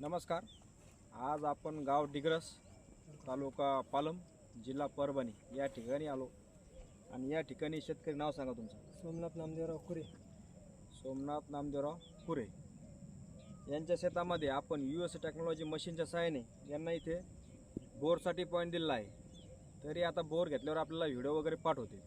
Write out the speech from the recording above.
नमस्कार. आज आपण गाव डिग्रस तालुका पालम जिल्हा परभणी या ठिकाणी आलो. आणि या ठिकाणी शेतकरी नाव सांगा तुमचं. सोमनाथ नामदेवराव खुरे. सोमनाथ नामदेवराव खुरे. यांच्या शेतामध्ये आपण यू एस टेक्नॉलॉजी मशीनच्या सहाय्याने यांना इथे बोरसाठी पॉईंट दिलेला आहे. तरी आता बोर घेतल्यावर आपल्याला व्हिडिओ वगैरे पाठवतील.